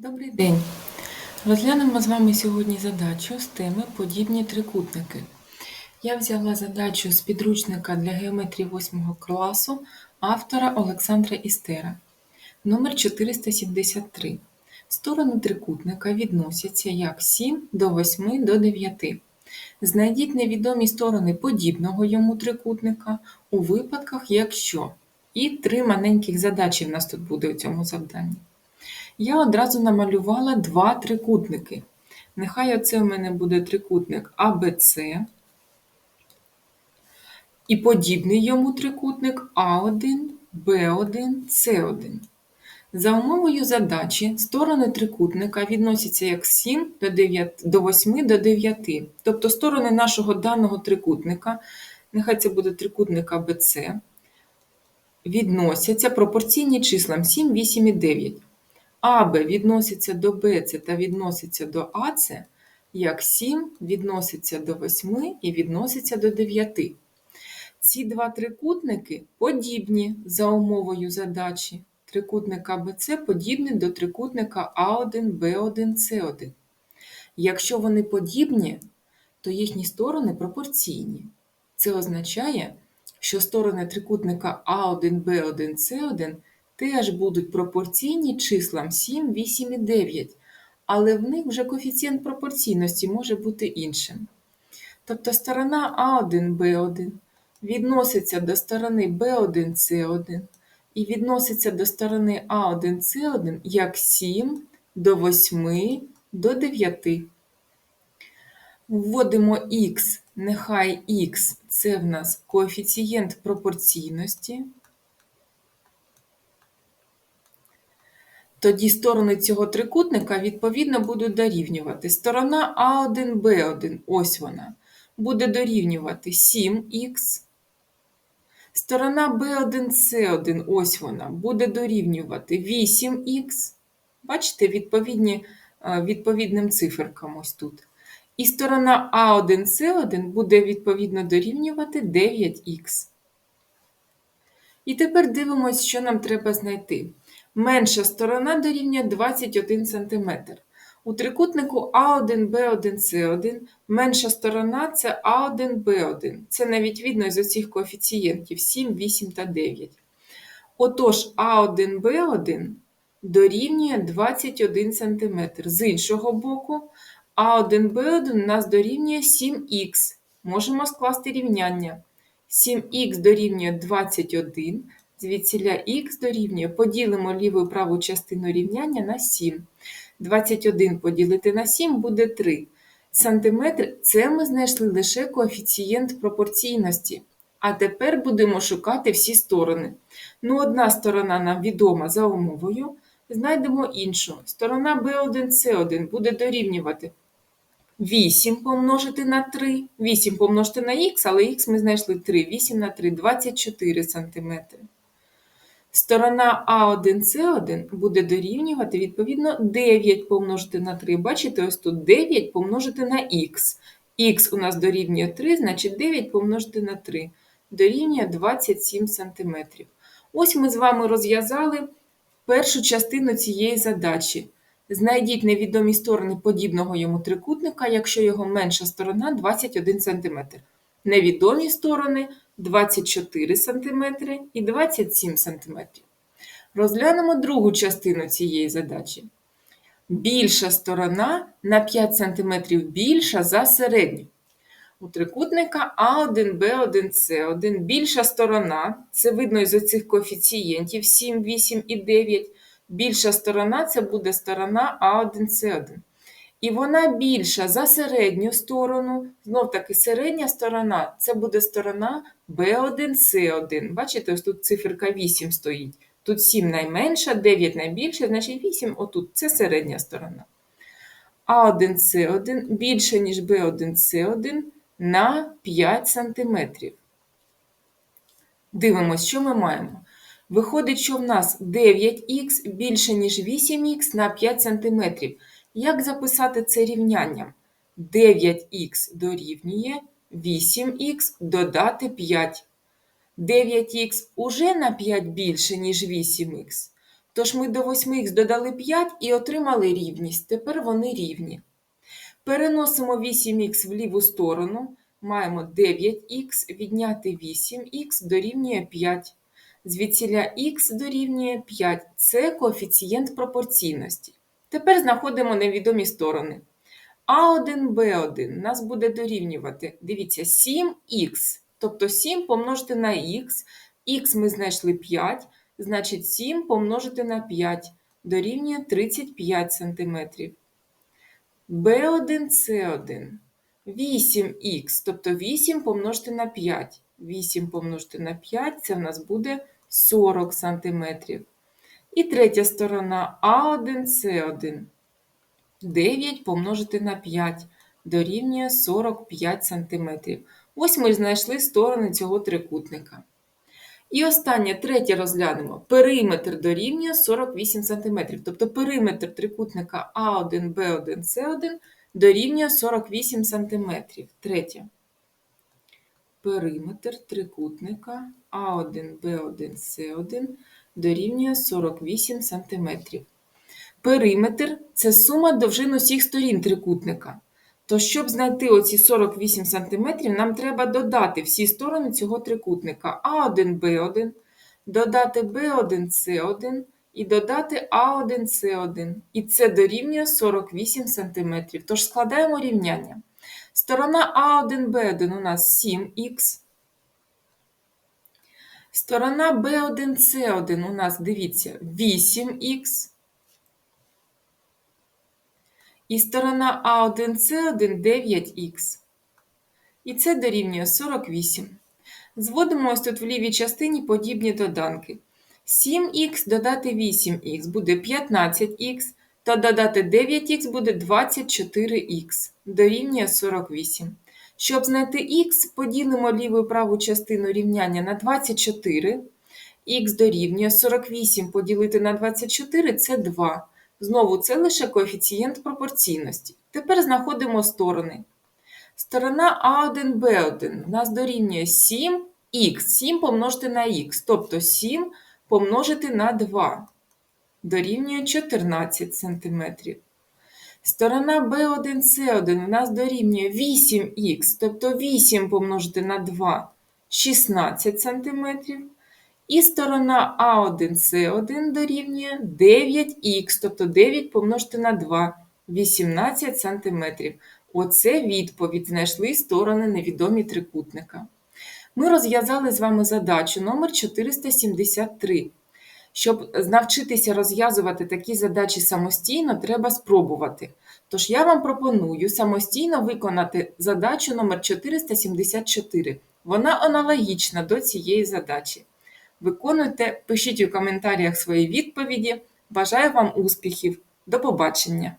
Добрий день! Розглянемо з вами сьогодні задачу з теми подібні трикутники. Я взяла задачу з підручника для геометрії 8 класу автора Олександра Істера. Номер 473. Сторони трикутника відносяться як 7 до 8 до 9. Знайдіть невідомі сторони подібного йому трикутника у випадках, якщо. І три маленьких задачі в нас тут буде у цьому завданні. Я одразу намалювала два трикутники. Нехай оце у мене буде трикутник АБЦ і подібний йому трикутник А1, Б1, С1. За умовою задачі сторони трикутника відносяться як 7 до, 9, до 8 до 9. Тобто сторони нашого даного трикутника, нехай це буде трикутник АБЦ, відносяться пропорційні числам 7, 8 і 9. АБ відноситься до БЦ та відноситься до АЦ, як 7 відноситься до 8 і відноситься до 9. Ці два трикутники подібні за умовою задачі. Трикутник АБЦ подібний до трикутника А1, Б1, С1. Якщо вони подібні, то їхні сторони пропорційні. Це означає, що сторони трикутника А1, Б1, С1 теж будуть пропорційні числам 7, 8 і 9, але в них вже коефіцієнт пропорційності може бути іншим. Тобто сторона А1, Б1 відноситься до сторони Б1, С1 і відноситься до сторони А1, С1 як 7 до 8 до 9. Вводимо х, нехай х це в нас коефіцієнт пропорційності. Тоді сторони цього трикутника відповідно будуть дорівнювати. Сторона А1, Б1, ось вона, буде дорівнювати 7х. Сторона B1, C1, ось вона, буде дорівнювати 8х. Бачите, відповідні, е, відповідним циферкам ось тут. І сторона А1, С1 буде відповідно дорівнювати 9х. І тепер дивимося, що нам треба знайти. Менша сторона дорівнює 21 см. У трикутнику А1, Б1, С1 менша сторона це А1, Б1. Це навіть видно з оцих коефіцієнтів 7, 8 та 9. Отож, А1, Б1 дорівнює 21 см. З іншого боку, А1, Б1 у нас дорівнює 7х. Можемо скласти рівняння. 7х дорівнює 21, звідсіля х дорівнює, поділимо ліву і праву частину рівняння на 7. 21 поділити на 7 буде 3. Сантиметр це ми знайшли лише коефіцієнт пропорційності. А тепер будемо шукати всі сторони. Ну, одна сторона нам відома за умовою, знайдемо іншу. Сторона B1C1 буде дорівнювати 8 помножити на 3, 8 помножити на х, але х ми знайшли 3, 8 на 3, 24 см. Сторона А1С1 буде дорівнювати, відповідно, 9 помножити на 3. Бачите, ось тут 9 помножити на х. Х у нас дорівнює 3, значить 9 помножити на 3 дорівнює 27 см. Ось ми з вами розв'язали першу частину цієї задачі. Знайдіть невідомі сторони подібного йому трикутника, якщо його менша сторона 21 см. Невідомі сторони 24 см і 27 см. Розглянемо другу частину цієї задачі. Більша сторона на 5 см більша за середню. У трикутника А1, Б1, С1 більша сторона, це видно із оцих коефіцієнтів 7, 8 і 9. Більша сторона це буде сторона А1, С1. І вона більша за середню сторону. Знов таки, середня сторона це буде сторона B1, C1. Бачите, ось тут циферка 8 стоїть. Тут 7 найменша, 9 найбільше, значить 8 отут це середня сторона. А1, С1 більше, ніж Б1, С1 на 5 см. Дивимось, що ми маємо. Виходить, що в нас 9х більше, ніж 8х на 5 см. Як записати це рівнянням? 9х дорівнює 8х додати 5. 9х уже на 5 більше, ніж 8х. Тож ми до 8х додали 5 і отримали рівність. Тепер вони рівні. Переносимо 8х в ліву сторону. Маємо 9х відняти 8х дорівнює 5. Звідсіля х дорівнює 5. Це коефіцієнт пропорційності. Тепер знаходимо невідомі сторони. А1, Б1 нас буде дорівнювати, дивіться, 7х, тобто 7 помножити на х, х ми знайшли 5, значить 7 помножити на 5 дорівнює 35 см. B1, C1, 8х, тобто 8 помножити на 5. 8 помножити на 5 це в нас буде 40 см. І третя сторона А1, С1. 9 помножити на 5 дорівнює 45 см. Ось ми знайшли сторони цього трикутника. І останнє, третє розглянемо. Периметр дорівнює 48 см. Тобто периметр трикутника А1, Б1, С1 дорівнює 48 см. Третє. Периметр трикутника А1, Б1, С1 дорівнює 48 см. Периметр це сума довжин усіх сторін трикутника. То, щоб знайти оці 48 см, нам треба додати всі сторони цього трикутника А1, Б1, додати Б1, С1 і додати А1, С1. І це дорівнює 48 см. Тож складаємо рівняння. Сторона А1, Б1 у нас 7х. Сторона Б1, С1 у нас, дивіться, 8х. І сторона А1, С1 9х. І це дорівнює 48. Зводимо ось тут в лівій частині подібні доданки. 7х додати 8х буде 15х, та додати 9х буде 24х, дорівнює 48. Щоб знайти х, поділимо ліву і праву частину рівняння на 24. Х дорівнює 48 поділити на 24 це 2. Знову це лише коефіцієнт пропорційності. Тепер знаходимо сторони. Сторона А1, Б1 у нас дорівнює 7х, 7 помножити на х, тобто 7 помножити на 2 дорівнює 14 см. Сторона B1, C1 у нас дорівнює 8х, тобто 8 помножити на 2 16 см. І сторона А1, С1 дорівнює 9х, тобто 9 помножити на 2 18 см. Оце відповідь. Знайшли сторони невідомі трикутника. Ми розв'язали з вами задачу номер 473. Щоб навчитися розв'язувати такі задачі самостійно, треба спробувати. Тож я вам пропоную самостійно виконати задачу номер 474. Вона аналогічна до цієї задачі. Виконуйте, пишіть у коментарях свої відповіді. Бажаю вам успіхів! До побачення!